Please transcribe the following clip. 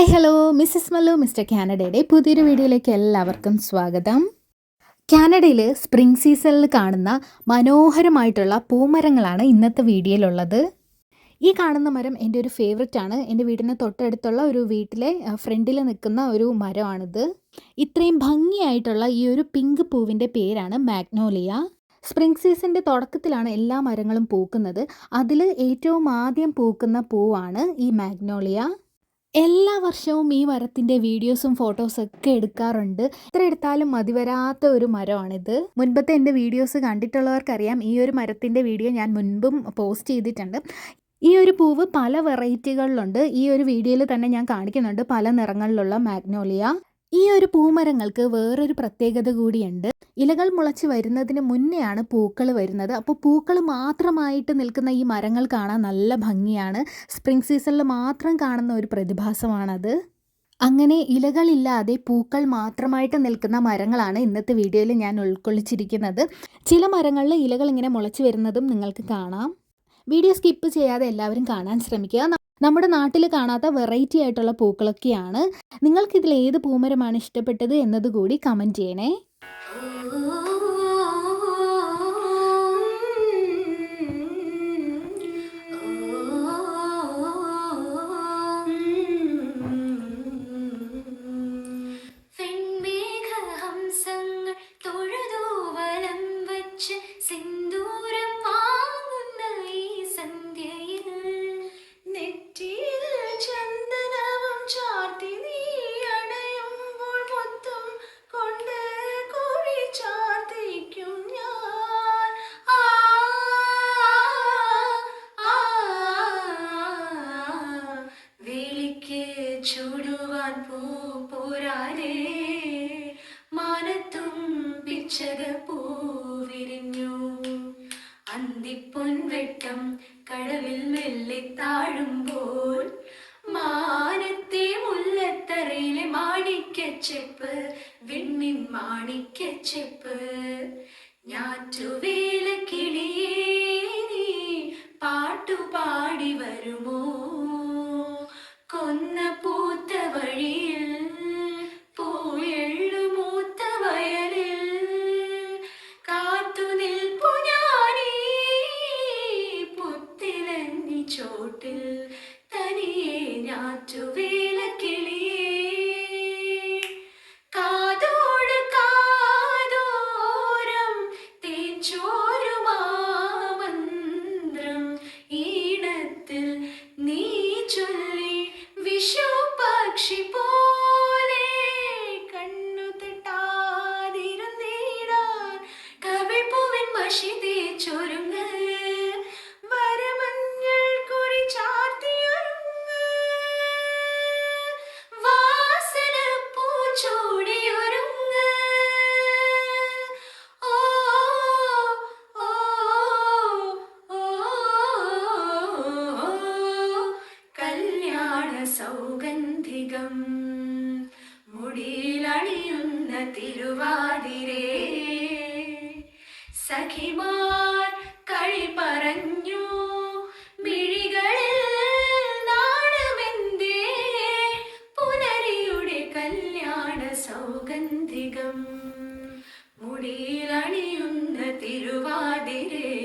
Hi hello. Mrs Mallu Mister കാനഡയുടെ പുതിയൊരു വീഡിയോയിലേക്ക് എല്ലാവർക്കും സ്വാഗതം. കാനഡയിൽ സ്പ്രിംഗ് സീസണിൽ കാണുന്ന മനോഹരമായിട്ടുള്ള പൂമരങ്ങളാണ് ഇന്നത്തെ വീഡിയോയിലുള്ളത്. ഈ കാണുന്ന മരം എന്റെ ഒരു ഫേവററ്റ് ആണ്. എന്റെ വീടിന് തൊട്ടടുത്തുള്ള ഒരു വീട്ടിലെ ഫ്രണ്ടിൽ നിൽക്കുന്ന ഒരു മരമാണിത്. ഇത്രയും ഭംഗിയായിട്ടുള്ള ഈ ഒരു പിങ്ക് പൂവിന്റെ പേരാണ് മാഗ്നോലിയ. സ്പ്രിംഗ് സീസണിന്റെ തുടക്കത്തിലാണ് എല്ലാ മരങ്ങളും പൂക്കുന്നത്. അതിൽ ഏറ്റവും ആദ്യം പൂക്കുന്ന പൂവാണ് ഈ മാഗ്നോളിയ എല്ലാ വർഷവും ഈ മരത്തിന്റെ വീഡിയോസും ഫോട്ടോസും ഒക്കെ എടുക്കാറുണ്ട്. എത്ര എടുത്താലും മതി വരാത്ത ഒരു മരമാണിത്. മുൻപത്തെ എന്റെ വീഡിയോസ് കണ്ടിട്ടുള്ളവർക്കറിയാം ഈ ഒരു മരത്തിന്റെ വീഡിയോ ഞാൻ മുൻപും പോസ്റ്റ് ചെയ്തിട്ടുണ്ട്. ഈ ഒരു പൂവ് പല വെറൈറ്റികളിലുണ്ട്. ഈ ഒരു വീഡിയോയിൽ തന്നെ ഞാൻ കാണിക്കുന്നുണ്ട് പല നിറങ്ങളിലുള്ള മാഗ്നോളിയ. ഈ ഒരു പൂമരങ്ങൾക്ക് വേറൊരു പ്രത്യേകത കൂടിയുണ്ട്. ഇലകൾ മുളച്ച് വരുന്നതിന് മുന്നെയാണ് പൂക്കൾ വരുന്നത്. അപ്പോൾ പൂക്കൾ മാത്രമായിട്ട് നിൽക്കുന്ന ഈ മരങ്ങൾ കാണാൻ നല്ല ഭംഗിയാണ്. സ്പ്രിംഗ് സീസണിൽ മാത്രം കാണുന്ന ഒരു പ്രതിഭാസമാണത്. അങ്ങനെ ഇലകളില്ലാതെ പൂക്കൾ മാത്രമായിട്ട് നിൽക്കുന്ന മരങ്ങളാണ് ഇന്നത്തെ വീഡിയോയിൽ ഞാൻ ഉൾക്കൊള്ളിച്ചിരിക്കുന്നത്. ചില മരങ്ങളിൽ ഇലകൾ ഇങ്ങനെ മുളച്ച് വരുന്നതും നിങ്ങൾക്ക് കാണാം. വീഡിയോ സ്കിപ്പ് ചെയ്യാതെ എല്ലാവരും കാണാൻ ശ്രമിക്കുക. നമ്മുടെ നാട്ടിൽ കാണാത്ത വെറൈറ്റി ആയിട്ടുള്ള പൂക്കളൊക്കെയാണ്. നിങ്ങൾക്കിതിൽ ഏത് പൂമരമാണ് ഇഷ്ടപ്പെട്ടത് എന്നതുകൂടി കമന്റ് ചെയ്യണേ. അന്തിപ്പൊൻവെട്ടം കടവിൽ മെല്ലെ താഴുമ്പോൾ മാനത്തെ മുല്ലത്തറയിലെ മാണിക്കച്ചെപ്പ് വിണ്ണി മാണിക്കച്ചെപ്പ്. ഞാറ്റുവേല കിളിയേ നീ പാട്ടുപാടി വരുമോ? കൊന്ന ചോട്ടിൽ തനിയെ ഞാറ്റുവേല സൗഗന്ധികം. മുടിയിലണിയുന്ന തിരുവാതിരേ സഖിമാർ കളി പറഞ്ഞു മിഴികളിൽ നാണമെന്തേ? പുനരിയുടെ കല്യാണ സൗഗന്ധികം. മുടിയിലണിയുന്ന തിരുവാതിരേ.